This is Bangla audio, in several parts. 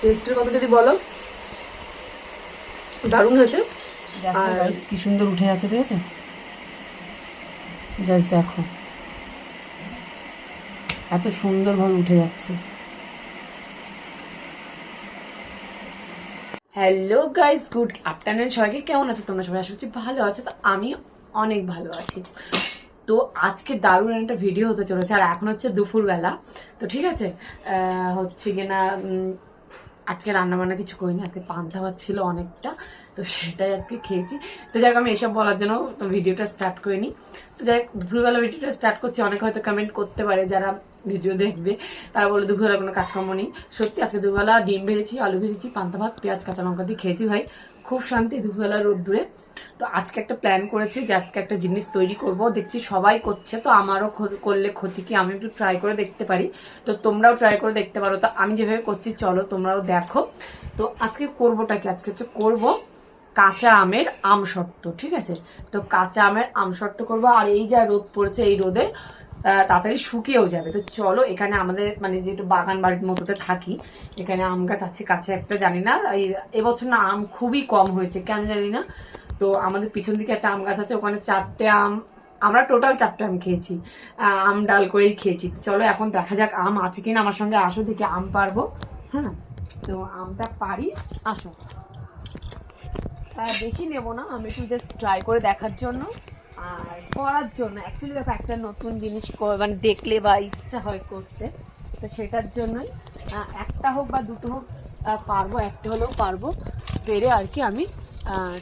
টেস্টের কথা যদি বলো দারুণ হয়েছে। আর- কি সুন্দর উঠে আছে ঠিক আছে? জাস্ট দেখো। এত সুন্দরভাবে উঠে যাচ্ছে। হ্যালো গাইস গুড আফটারনুন সবাইকে কেমন আছো? তোমরা সবাই করছি ভালো আছো। তো আমি অনেক ভালো আছি। তো আজকে দারুণ একটা ভিডিও হতে চলেছে। আর এখন হচ্ছে দুপুরবেলা। তো ঠিক আছে আহ, হচ্ছে কিনা আজকে রান্না বান্না কিছু করিনি, আজকে পান্তা ভাত ছিল অনেকটা, তো সেটাই আজকে খেয়েছি। তো যাই আমি এসব বলার জন্য তো ভিডিওটা স্টার্ট করিনি। তো যাই দুপুরবেলা ভিডিওটা স্টার্ট করছি, অনেক হয়তো কমেন্ট করতে পারে, যারা ভিডিও দেখবে, তারা বলে দুপুরবেলা কোনো কাজকর্ম নেই। সত্যি, আজকে দুপুরবেলা ডিম ভেজেছি, আলু ভেজেছি, পান্তা ভাত, পেঁয়াজ, কাঁচা লঙ্কা দিয়ে খেয়েছি ভাই। খুব শান্তি, দুপুরবেলা রোদ্দুরে। তো আজকে একটা প্ল্যান করেছি যে আজকে একটা জিনিস তৈরি করব। দেখছি সবাই করছে, তো আমারও করলে ক্ষতি কি? আমি একটু ট্রাই করে দেখতে পারি। তো তোমরাও ট্রাই করে দেখতে পারো। তো আমি যেভাবে করছি, চলো তোমরাও দেখো। তো আজকে করবোটা কি? আজকে হচ্ছে করব কাঁচা আমের আমসত্ত্ব, ঠিক আছে? তো কাঁচা আমের আমসত্ত্ব করব। আর এই যা রোদ পড়ছে এই রোদে তাড়াতাড়ি শুকিয়েও যাবে। তো চলো, এখানে আমাদের মানে যেহেতু বাগান বাড়ির মতোতে থাকি, এখানে আম গাছ আছে, কাছে একটা জানি না। এই এবছর না আম খুবই কম হয়েছে, কেন জানি না? তো আমাদের পিছন দিকে একটা আম গাছ আছে, ওখানে চারটে আম, আমরা টোটাল চারটে আম খেয়েছি। আম ডাল করেই খেয়েছি। চলো, এখন দেখা যাক আম আছে কিনা। আমার সঙ্গে আসো, দেখি আম পারব। হ্যাঁ তো আমটা পারি, আসো। বেশি নেব না, আমি একটু জাস্ট ট্রাই করে দেখার জন্য। আর করার জন্য অ্যাকচুয়ালি দেখো একটা নতুন জিনিস মানে দেখলে বা ইচ্ছা হয় করতে, তো সেটার জন্যই একটা হোক বা দুটো হোক পারব, একটা হলেও পারব, পেরে আর কি আমি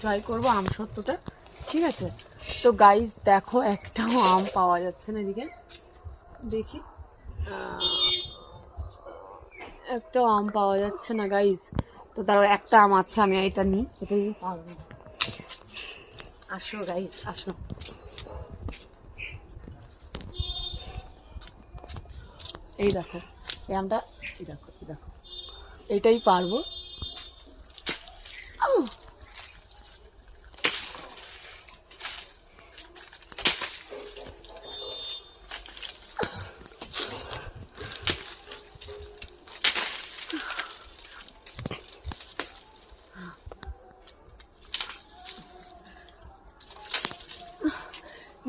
ট্রাই করব আম সত্যটা, ঠিক আছে? তো গাইজ দেখো একটাও আম পাওয়া যাচ্ছে না এদিকে, দেখি একটাও আম পাওয়া যাচ্ছে না গাইজ তো তারও একটা আম আছে, আমি এটা নিই এটাই পারব। আসো গাইজ আসো। এই দেখো এই আমটা এই দেখো এই দেখো। এইটাই পারব।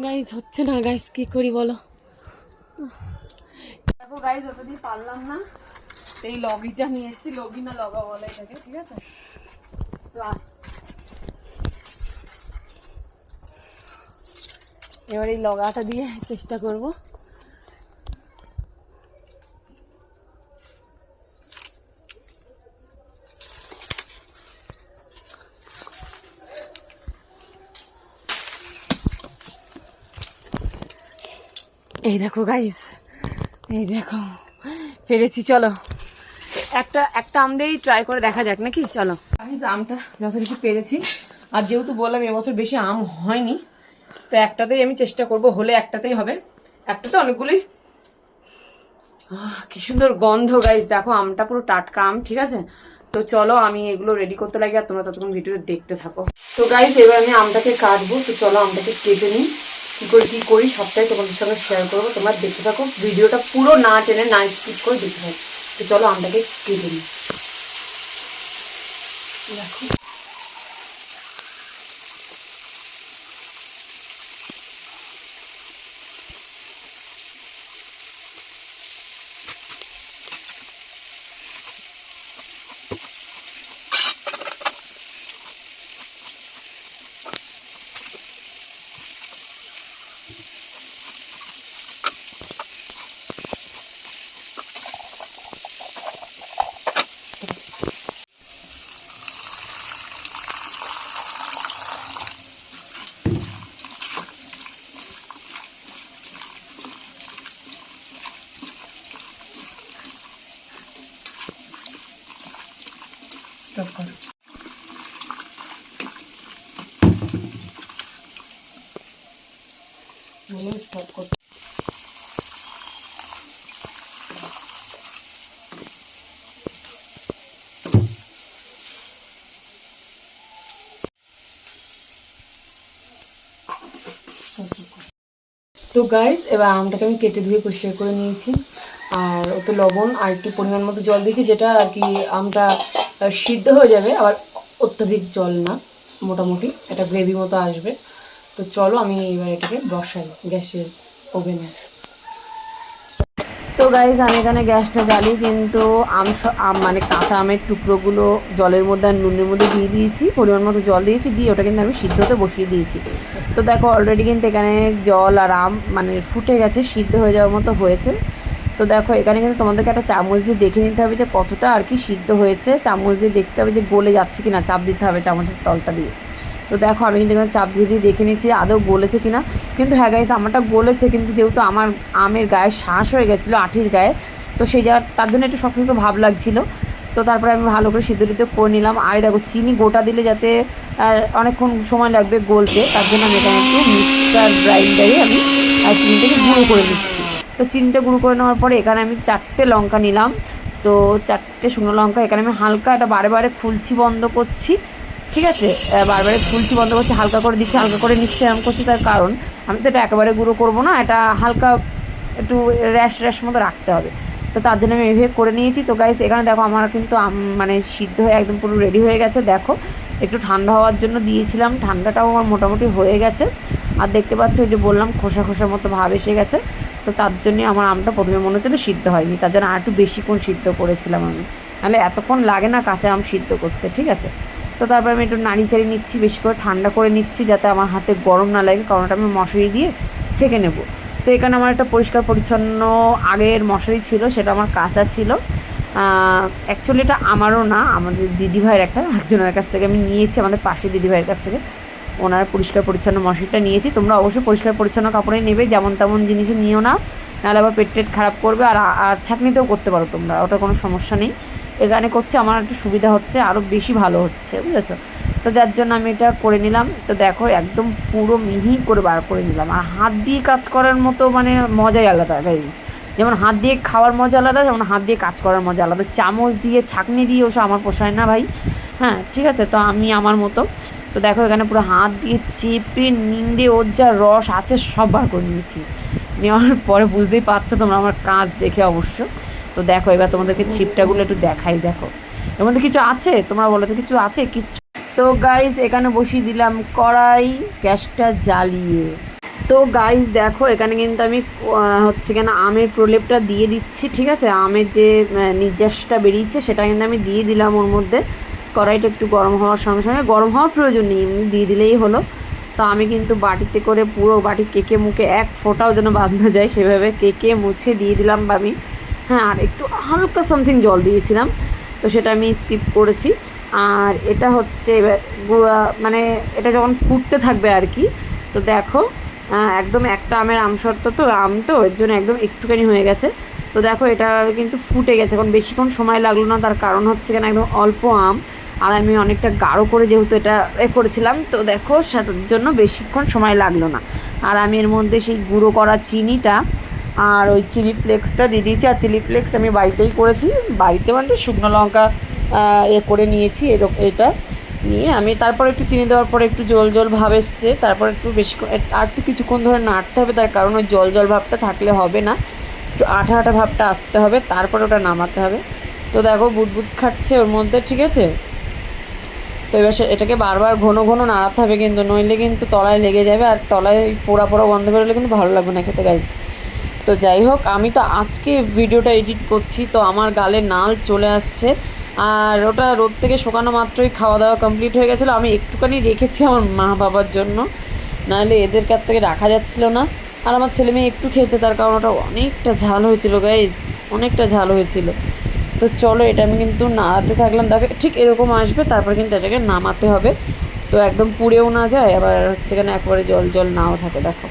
গাইজ হচ্ছে না গাইজ কি করি বলো? দেখো গাইজ ওটা পারলাম না এই লগিটা নিয়ে এসেছি লগি না লগা বলে এটাকে, ঠিক আছে? তো এবার এই লগাটা দিয়ে চেষ্টা করব। এই দেখো গাইস এই দেখো। পেরেছি চলো। একটা একটা আম দিয়েই ট্রাই করে দেখা যাক নাকি? চলো। গাইস আমটা যথারীতি পেরেছি। আর যেহেতু বললাম এবছর বেশি আম হয়নি তো একটাতেই আমি চেষ্টা করব হলে একটাতেই হবে। একটাতে অনেকগুলোই। আহ, কি সুন্দর গন্ধ গাইস দেখো আমটা পুরো টাটকা আম ঠিক আছে? তো চলো আমি এগুলো রেডি করতে লাগি আর তোমরা ততক্ষণ ভিডিও দেখতে থাকো। তো গাইস এবার আমি আমটাকে কাটবো তো চলো আমটাকে কেটে নিই। কি করে, কি করি, সবটাই তোমাদের সঙ্গে শেয়ার করব। তোমরা দেখতে থাকো, ভিডিওটা পুরো না টেনে, না স্কিপ করে দেখতে থাকো। তো চলো আমটাকে কেটে নিই। দেখো। স্টপ করো। স্টপ তো গাইস এবার আমটাকে আমি কেটে ধুয়ে পরিষ্কার করে নিয়েছি। আর ওতে লবণ আর একটু পরিমাণ মতো জল দিয়েছি, যেটা আর কি আমটা সিদ্ধ হয়ে যাবে, আবার অত্যধিক জল না, মোটামুটি। একটা গ্রেভি মতো আসবে। তো চলো আমি এবার এটাকে বসাই গ্যাসের ওভেনে। তো গাইজ আমি এখানে গ্যাসটা জ্বালি কিন্তু আম আম মানে কাঁচা আমের টুকরোগুলো জলের মধ্যে আর নুনের মধ্যে দিয়ে দিয়েছি, পরিমাণ মতো জল দিয়েছি, দিয়ে ওটা কিন্তু আমি সিদ্ধ হতে বসিয়ে দিয়েছি। তো দেখো অলরেডি কিন্তু এখানে জল আর আম মানে ফুটে গেছে, সিদ্ধ হয়ে যাওয়ার মতো হয়েছে। তো দেখো, এখানে কিন্তু তোমাদেরকে একটা চামচ দিয়ে দেখে নিতে হবে যে কতটা আর কি সিদ্ধ হয়েছে। চামচ দিয়ে দেখতে হবে যে গলে যাচ্ছে কি না চাপ দিতে হবে চামচের তলটা দিয়ে। তো দেখো, আমি কিন্তু এখানে চাপ দিয়ে দিয়ে দেখে নিচ্ছি আদৌ গলেছে কি না কিন্তু হ্যাঁ গাইস আমারটা গলেছে, কিন্তু যেহেতু আমার আমের গায়ে শ্বাস হয়ে গেছিল, আঠির গায়ে, তো সেই জায়গা তার জন্য একটু শক্ত ভাব লাগছিল। তো তারপরে আমি ভালো করে সিদ্ধ টিদ্ধ করে নিলাম। আর দেখো, চিনি গোটা দিলে যাতে অনেকক্ষণ সময় লাগবে গলতে, তার জন্য আমি এখানে একটু মিক্সচার গ্রাইন্ডারে আমি চিনিটাকে গুঁড়ো করে নিচ্ছি। তো চিনিটা গুঁড়ো করে নেওয়ার পরে এখানে আমি চারটে লঙ্কা নিলাম। তো চারটে শুকনো লঙ্কা, এখানে আমি হালকা এটা বারে বারে খুলছি, বন্ধ করছি। ঠিক আছে? বারবারে খুলছি, বন্ধ করছি, হালকা করে দিচ্ছি, হালকা করে নিচ্ছে, এরকম করছি, তার কারণ আমি তো এটা একেবারে গুঁড়ো করব না, এটা হালকা একটু র্যাশ র্যাশ মতো রাখতে হবে। তো তার জন্য আমি এইভাবে করে নিয়েছি। তো গাইস এখানে দেখো আমার কিন্তু মানে সিদ্ধ হয়ে একদম পুরো রেডি হয়ে গেছে। দেখো, একটু ঠান্ডা হওয়ার জন্য দিয়েছিলাম। ঠান্ডাটাও আমার মোটামুটি হয়ে গেছে। আর দেখতে পাচ্ছ ওই যে বললাম, খোসা খোসার মতো ভাব এসে গেছে। তো তার জন্য আমার আমটা প্রথমে মনে হচ্ছিল সিদ্ধ হয়নি। তার জন্য আর একটু বেশিক্ষণ সিদ্ধ করেছিলাম আমি। নাহলে এতক্ষণ লাগে না কাঁচা আম সিদ্ধ করতে, ঠিক আছে? তো তারপর আমি একটু নাড়ি চাড়ি নিচ্ছি, বেশি করে ঠান্ডা করে নিচ্ছি যাতে আমার হাতে গরম না লাগে, কারণ ওটা আমি মশারি দিয়ে ছেঁকে নেব। তো এখানে আমার একটা পরিষ্কার পরিচ্ছন্ন আগের মশারি ছিল, সেটা আমার কাঁচা ছিল। অ্যাকচুয়ালি এটা আমারও না, আমাদের দিদিভাইয়ের একটা, একজনের কাছ থেকে আমি নিয়েছি, আমাদের পাশে দিদিভাইয়ের কাছ থেকে। ওনার পরিষ্কার পরিচ্ছন্ন মশারিটা নিয়েছি। তোমরা অবশ্যই পরিষ্কার পরিচ্ছন্ন কাপড়ে নেবে, যেমন তেমন জিনিসও নিও না। নাহলে আবার পেট টেট খারাপ করবে আর আর ছাঁকনিতেও করতে পারো তোমরা, ওটা কোনো সমস্যা নেই। এখানে করছে, আমার একটু সুবিধা হচ্ছে আরও বেশি ভালো হচ্ছে, বুঝেছ? তো যার জন্য আমি এটা করে নিলাম। তো দেখো, একদম পুরো মিহি করে বার করে নিলাম। আর হাত দিয়ে কাজ করার মতো মানে মজাই আলাদা গাইজ যেমন হাত দিয়ে খাওয়ার মজা আলাদা, যেমন হাত দিয়ে কাজ করার মজা আলাদা। চামচ দিয়ে, ছাঁকনি দিয়ে ওসব আমার পোষায় না ভাই। হ্যাঁ ঠিক আছে? তো আমি আমার মতো। তো দেখো এখানে পুরো হাত দিয়ে চেপে নিংড়ে, ওর যা রস আছে সব বার করে নিয়েছি। নেওয়ার পরে বুঝতেই পারছ তোমরা আমার কাজ দেখে অবশ্য। তো দেখো এবার তোমাদেরকে ছিপটাগুলো একটু দেখাই, দেখো। এর মধ্যে কিছু আছে? তোমরা বলো তো কিছু আছে? কিচ্ছু তো গাইজ এখানে বসিয়ে দিলাম কড়াই, গ্যাসটা জ্বালিয়ে। তো গাইজ দেখো এখানে কিন্তু আমি হচ্ছে কেন আমের প্রলেপটা দিয়ে দিচ্ছি, ঠিক আছে? আমের যে নির্যাসটা বেরিয়েছে, সেটা কিন্তু আমি দিয়ে দিলাম ওর মধ্যে। কড়াইটা একটু গরম হওয়ার সঙ্গে সঙ্গে গরম হওয়ার প্রয়োজন নেই, এমনি দিয়ে দিলেই হলো। তো আমি কিন্তু বাটিতে করে পুরো বাটি কেকে মুখে এক ফোঁটাও যেন বাদ যায়, সেভাবে কেকে মুছে দিয়ে দিলাম বা আমি হ্যাঁ আর একটু হালকা সামথিং জল দিয়েছিলাম। তো সেটা আমি স্কিপ করেছি। আর এটা হচ্ছে মানে এটা যখন ফুটতে থাকবে আর কি, তো দেখো একদম একটা আমের আম শর্ত তো, আম তো, এর জন্য একদম একটুখানি হয়ে গেছে। তো দেখো, এটা কিন্তু ফুটে গেছে। এখন বেশিক্ষণ সময় লাগল না, তার কারণ হচ্ছে কেন একদম অল্প আম। আর আমি অনেকটা গাঢ় করে যেহেতু এটা এ করেছিলাম, তো দেখো সেটার জন্য বেশিক্ষণ সময় লাগল না। আর আমি এর মধ্যে সেই গুঁড়ো করা চিনিটা আর ওই চিলি ফ্লেক্সটা দিয়ে দিয়েছি। আর চিলি ফ্লেক্স আমি বাড়িতেই করেছি। বাড়িতে মানে শুকনো লঙ্কা এ করে নিয়েছি এরকম এটা নিয়ে। আমি তারপর একটু চিনি দেওয়ার পরে একটু জল জল ভাব এসছে। তারপর একটু বেশি আর একটু কিছুক্ষণ ধরে নাড়তে হবে। তার কারণ ওই জল জল ভাবটা থাকলে হবে না। একটু আঠা আঠা ভাবটা আসতে হবে। তারপর ওটা নামাতে হবে। তো দেখো বুদবুদ খাচ্ছে ওর মধ্যে, ঠিক আছে? তো এবার সে- এটাকে বারবার ঘন ঘন নাড়াতে হবে কিন্তু, নইলে কিন্তু তলায় লেগে যাবে আর তলায় পোড়া পোড়া গন্ধ বেরোলে কিন্তু ভালো লাগবে না খেতে গাইজ তো যাই হোক, আমি তো আজকে ভিডিওটা এডিট করছি, তো আমার গালে নাল চলে আসছে। আর ওটা রোদ থেকে শুকানো মাত্রই খাওয়া দাওয়া কমপ্লিট হয়ে গেছিল। আমি একটুখানি রেখেছি আমার মা বাবার জন্য। নাহলে এদের কাছ থেকে রাখা যাচ্ছিল না। আর আমার ছেলে মেয়ে একটু খেয়েছে, তার কারণ ওটা অনেকটা ঝাল হয়েছিল গাইজ অনেকটা ঝাল হয়েছিল। তো চলো, এটা আমি কিন্তু নাড়াতে থাকলাম। দেখো, ঠিক এরকম আসবে, তারপর কিন্তু এটাকে নামাতে হবে। তো একদম পুড়েও না যায়, আবার হচ্ছে কেন একবারে জল জল নাও থাকে, দেখো।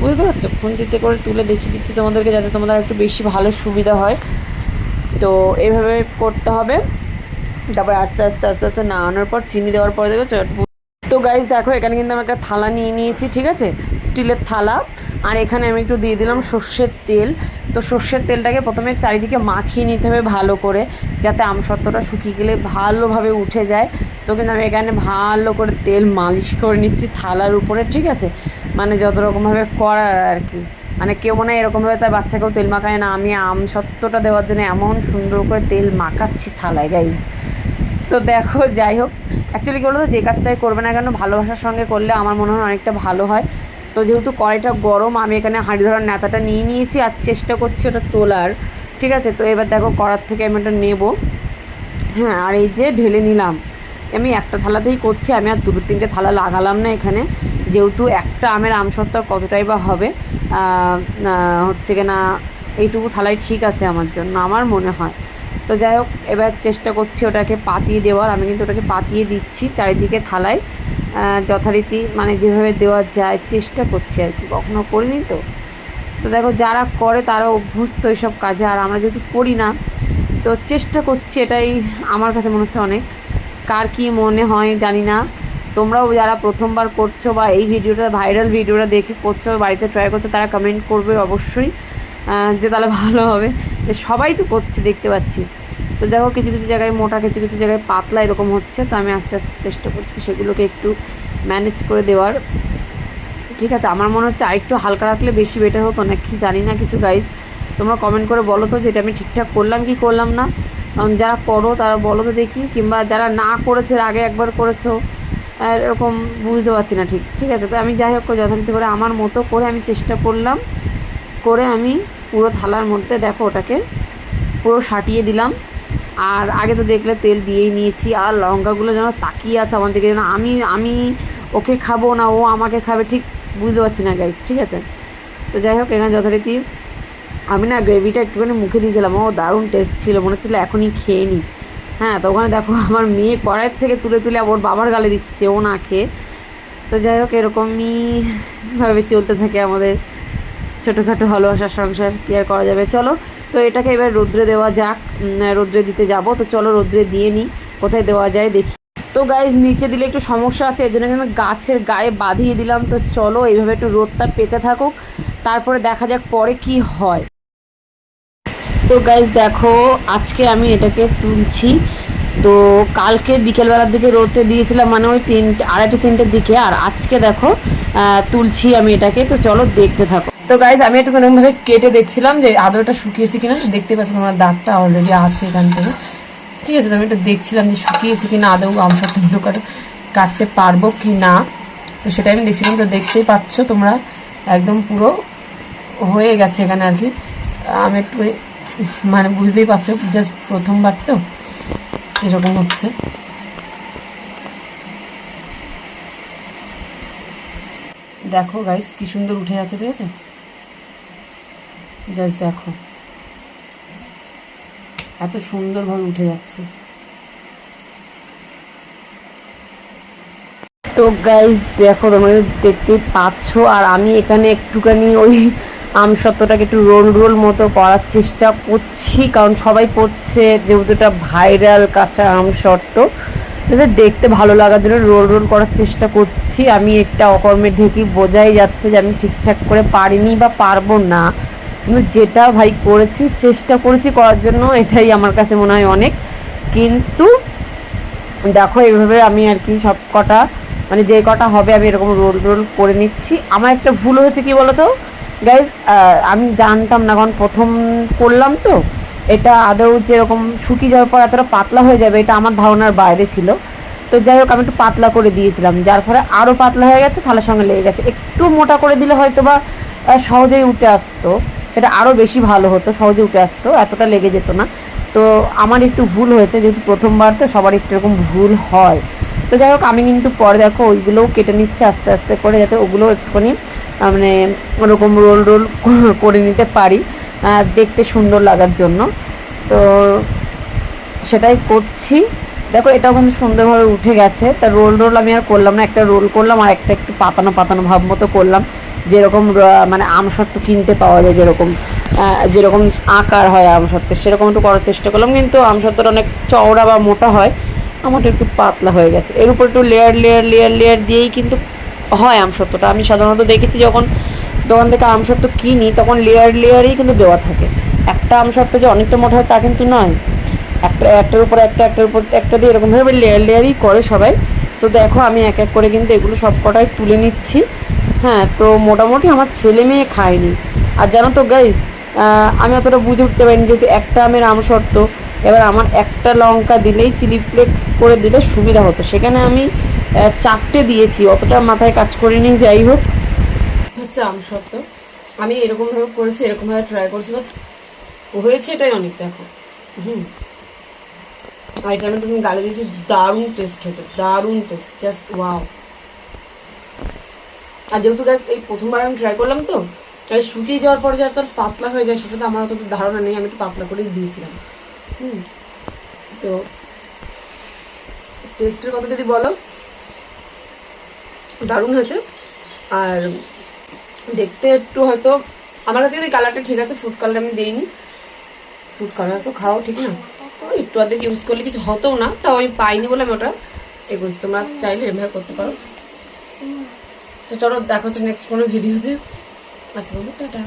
বুঝতে পারছ? খুন্তিতে করে তুলে দেখিয়ে দিচ্ছি তোমাদেরকে, যাতে তোমাদের একটু বেশি ভালো সুবিধা হয়। তো এইভাবে করতে হবে। তারপর আস্তে আস্তে আস্তে আস্তে নাড়ানোর পর, চিনি দেওয়ার পরে দেখো তো গাইজ দেখো, এখানে কিন্তু আমি একটা থালা নিয়ে নিয়েছি, ঠিক আছে? স্টিলের থালা। আর এখানে আমি একটু দিয়ে দিলাম সর্ষের তেল। তো সর্ষের তেলটাকে প্রথমে চারিদিকে মাখিয়ে নিতে হবে ভালো করে, যাতে আমসত্ত্বটা শুকিয়ে গেলে ভালোভাবে উঠে যায়। তো কিন্তু আমি এখানে ভালো করে তেল মালিশ করে নিচ্ছি থালার উপরে, ঠিক আছে? মানে যত রকমভাবে করার আর কি মানে কেউ মনে হয় এরকমভাবে তার বাচ্চাকেও তেল মাখায় না, আমি আম সত্যটা দেওয়ার জন্য এমন সুন্দর করে তেল মাখাচ্ছি থালায় গাইজ তো দেখো, যাই হোক। অ্যাকচুয়ালি কী বলো তো যে কাজটাই করবে না কেন, ভালোবাসার সঙ্গে করলে আমার মনে হয় অনেকটা ভালো হয়। তো যেহেতু কড়াইটা গরম, আমি এখানে হাঁড়ি ধরার নেতাটা নিয়ে নিয়েছি আর চেষ্টা করছি ওটা তোলার। ঠিক আছে? তো এবার দেখো কড়ার থেকে আমি ওটা নেব। হ্যাঁ আর এই যে ঢেলে নিলাম। আমি একটা থালাতেই করছি, আমি আর দুটো তিনটে থালা লাগালাম না এখানে। যেহেতু একটা আমের আমসত্ত্বা কতটাই বা হবে হচ্ছে কি না, এইটুকু থালাই ঠিক আছে আমার জন্য, আমার মনে হয়। তো যাই হোক, এবার চেষ্টা করছি ওটাকে পাতিয়ে দেওয়ার। আমি কিন্তু ওটাকে পাতিয়ে দিচ্ছি চারিদিকে থালায়। যথারীতি মানে যেভাবে দেওয়া যায় চেষ্টা করছি আর কি, কখনো করিনি তো। তো দেখো, যারা করে তারা অভ্যস্ত এইসব কাজে, আর আমরা যেহেতু করি না, তো চেষ্টা করছি এটাই আমার কাছে মনে হচ্ছে অনেক। কার কি মনে হয় জানি না। তোমরাও যারা প্রথমবার করছ বা এই ভিডিওটা, ভাইরাল ভিডিওটা দেখে করছ, বাড়িতে ট্রাই করছ, তারা কমেন্ট করবে অবশ্যই। যে তাহলে ভালো হবে। যে সবাই তো করছে, দেখতে পাচ্ছি। তো দেখো কিছু কিছু জায়গায় মোটা, কিছু কিছু জায়গায় পাতলা এরকম হচ্ছে। তো আমি আস্তে আস্তে চেষ্টা করছি সেগুলোকে একটু ম্যানেজ করে দেওয়ার। ঠিক আছে, আমার মনে হচ্ছে আরেকটু হালকা রাখলে বেশি বেটার হতো না কি জানি না কিছু গাইজ তোমরা কমেন্ট করে বলো তো যেটা আমি ঠিকঠাক করলাম কি করলাম না। কারণ যারা করো, তারা বলো তো দেখি। কিংবা যারা না করেছ, এর আগে একবার করেছ এরকম বুঝতে পারছি না ঠিক। ঠিক আছে, তো আমি যাই হোক, যথারীতি করে আমার মতো করে আমি চেষ্টা করলাম। করে আমি পুরো থালার মধ্যে দেখো ওটাকে পুরো সাটিয়ে দিলাম। আর আগে তো দেখলে তেল দিয়েই নিয়েছি, আর লঙ্কাগুলো যেন তাকিয়ে আছে আমার দিকে, যেন আমি আমি ওকে খাব না, ও আমাকে খাবে, ঠিক বুঝতে পারছি না গাইস ঠিক আছে? তো যাই হোক, এখানে যথারীতি আমি না গ্রেভিটা একটুখানি মুখে দিয়েছিলাম, ও দারুণ টেস্ট ছিল, মনে হচ্ছিল এখনই খেয়ে নিই হ্যাঁ তো ওখানে দেখো আমার মেয়ে কড়াইয়ের থেকে তুলে তুলে ওর বাবার গালে দিচ্ছে, ও না খেয়ে। তো যাই হোক, এরকমই ভাবে চলতে থাকে আমাদের ছোটোখাটো ভালোবাসার সংসার কি আর করা যাবে? চলো, তো এটাকে এবার রোদ্রে দেওয়া যাক। রোদ্রে দিতে যাব। তো চলো রোদ্রে দিয়ে নিই, কোথায় দেওয়া যায় দেখি। তো গাইজ নিচে দিলে একটু সমস্যা আছে, এর জন্য আমি গাছের গায়ে বাঁধিয়ে দিলাম। তো চলো এইভাবে একটু রোদটা পেতে থাকুক, তারপরে দেখা যাক পরে কি হয়। তো গাইজ দেখো, আজকে আমি এটাকে তুলছি। তো কালকে বিকেলবেলার দিকে রোদতে দিয়েছিলাম মানে ওই তিনটে, আড়াইটে, তিনটের দিকে। আর আজকে দেখো তুলছি আমি এটাকে, তো চলো দেখতে থাকো। তো গাইজ আমি একটু ভাবে কেটে দেখছিলাম যে আদরটা শুকিয়েছে কিনা। দেখতে পাচ্ছি আমার দাগটা অলরেডি আছে এখান থেকে। ঠিক আছে, তো আমি একটু দেখছিলাম যে শুকিয়েছে কিনা, আদৌ আমসত্ব কাটে কাটতে পারব কি না তো সেটাই আমি দেখছিলাম, তো দেখতেই পাচ্ছ তোমরা একদম পুরো হয়ে গেছে এখানে আর কি। আমি একটু মানে বুঝতেই পারছ জাস্ট প্রথমবার তো। এরকম হচ্ছে। দেখো গাইস কি সুন্দর উঠে আছে, ঠিক আছে? জাস্ট দেখো। এত সুন্দরভাবে উঠে যাচ্ছে। তো গাইজ দেখো তোমরা তো দেখতেই পাচ্ছ, আর আমি এখানে একটুখানি ওই আমসত্ত্বটাকে একটু রোল রোল মতো করার চেষ্টা করছি, কারণ সবাই করছে যেহেতু এটা ভাইরাল কাঁচা আমসত্ত্ব যাতে দেখতে ভালো লাগার জন্য রোল রোল করার চেষ্টা করছি। আমি একটা অকর্মে ঢেকি বোঝাই যাচ্ছে যে আমি ঠিকঠাক করে পারিনি বা পারব না। কিন্তু যেটা ভাই করেছি, চেষ্টা করেছি করার জন্য, এটাই আমার কাছে মনে হয় অনেক। কিন্তু দেখো, এইভাবে আমি আর কি সব কটা মানে যে কটা হবে আমি এরকম রোল রোল করে নিচ্ছি। আমার একটা ভুল হয়েছে কি বলতো? গাইজ আমি জানতাম না, কারণ প্রথম করলাম তো। এটা আদৌ যেরকম শুকিয়ে যাওয়ার পর এতটা পাতলা হয়ে যাবে, এটা আমার ধারণার বাইরে ছিল। তো যাই হোক, আমি একটু পাতলা করে দিয়েছিলাম। যার ফলে আরও পাতলা হয়ে গেছে, থালার সঙ্গে লেগে গেছে। একটু মোটা করে দিলে হয়তো বা সহজেই উঠে আসতো। সেটা আরও বেশি ভালো হতো, সহজে উঠে আসতো, এতটা লেগে যেত না। তো আমার একটু ভুল হয়েছে, যেহেতু প্রথমবার তো সবার একটু এরকম ভুল হয়। তো যাই হোক, আমি কিন্তু পরে দেখো ওইগুলোও কেটে নিচ্ছে আস্তে আস্তে করে, যাতে ওগুলো একটুখানি মানে ওরকম রোল রোল করে নিতে পারি দেখতে সুন্দর লাগার জন্য। তো সেটাই করছি। দেখো, এটাও কিন্তু সুন্দরভাবে উঠে গেছে। তা রোল রোল আমি আর করলাম না, একটা রোল করলাম আর একটা একটু পাতানো পাতানো ভাব মতো করলাম। যেরকম মানে আমসত্ত্ব কিনতে পাওয়া যায় যেরকম যেরকম আকার হয় আমসত্ত্বের সেরকম একটু করার চেষ্টা করলাম। কিন্তু আমসত্ত্বটা অনেক চওড়া বা মোটা হয়, আমারটা একটু পাতলা হয়ে গেছে। এর উপর একটু লেয়ার লেয়ার লেয়ার লেয়ার দিয়েই কিন্তু হয় আমসত্ত্বটা আমি সাধারণত দেখেছি যখন দোকান থেকে আমসত্ত্ব কিনি, তখন লেয়ার লেয়ারেই কিন্তু দেওয়া থাকে। একটা আমসত্ত্ব যে অনেকটা মোটা হয় তা কিন্তু নয়। একটা, একটার উপর একটা, একটার উপর একটা দিয়ে এরকমভাবে লেয়ার লেয়ারই করে সবাই। তো দেখো আমি এক এক করে কিন্তু এগুলো সব কটাই তুলে নিচ্ছি। হ্যাঁ তো মোটামুটি আমার ছেলে মেয়ে খায়নি। আর জানো তো গাইজ আমি অতটা বুঝে উঠতে পারিনি যেহেতু একটা আমের আম শর্ত এবার আমার একটা লঙ্কা দিলেই চিলি ফ্লেক্স করে দিলে সুবিধা হতো। সেখানে আমি চারটে দিয়েছি, অতটা মাথায় কাজ করিনি, যাই হোক। হচ্ছে আম শর্ত আমি এরকমভাবে করেছি, এরকমভাবে ট্রাই করছি, বাস হয়েছে এটাই অনেক, দেখো। হুম। আর এটা আমি তুমি গালে দিয়েছি, দারুণ টেস্ট হয়েছে, দারুণ টেস্ট জাস্ট ওয়াও আর যেহেতু গাছ এই প্রথমবার আমি ট্রাই করলাম তো, তাই শুকিয়ে যাওয়ার পরে যে তোর পাতলা হয়ে যায়, সেটা তো আমার অত ধারণা নেই, আমি একটু পাতলা করেই দিয়েছিলাম। হুম। তো টেস্টের কথা যদি বলো দারুণ হয়েছে। আর দেখতে একটু হয়তো, আমার কাছে যদি কালারটা ঠিক আছে ফুড কালার আমি দিইনি। ফুড কালার তো খাও ঠিক না। তো একটু অর্ধেক ইউজ করলে কিছু হতো না, তাও আমি পাইনি বলে আমি ওটা এ করছি তোমরা চাইলে এভাবে করতে পারো। তো চলো, দেখো তো নেক্সট কোনো ভিডিওতে আচ্ছা টাটা।